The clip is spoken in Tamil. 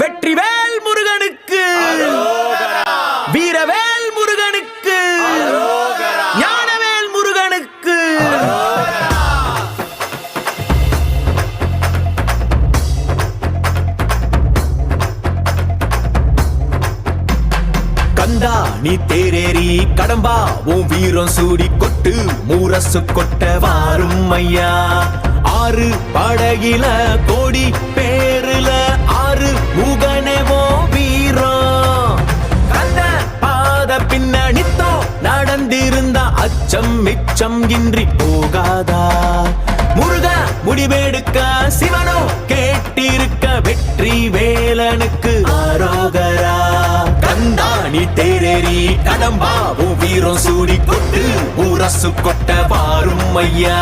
வெற்றிவேல் முருகனுக்கு. வீரவேல் முருகனுக்கு. ஞானவேல் முருகனுக்கு. கந்தா நீ தேரேறி கடம்பா உன் வீரம் சூடி கொட்டு மூரசு கொட்ட வாரும் ஐயா. ஆறு படகில நடந்திருந்த அச்சம் மிச்சம் இன்றி போகாதா? முருக முடிவெடுக்க சிவனோ கேட்டிருக்க வெற்றி வேலனுக்கு ஆரோகரா? கந்தாணி தேரேறி கடம்பாவும் வீரம் சூடி கொட்டு உரசு கொட்ட வாரும் ஐயா.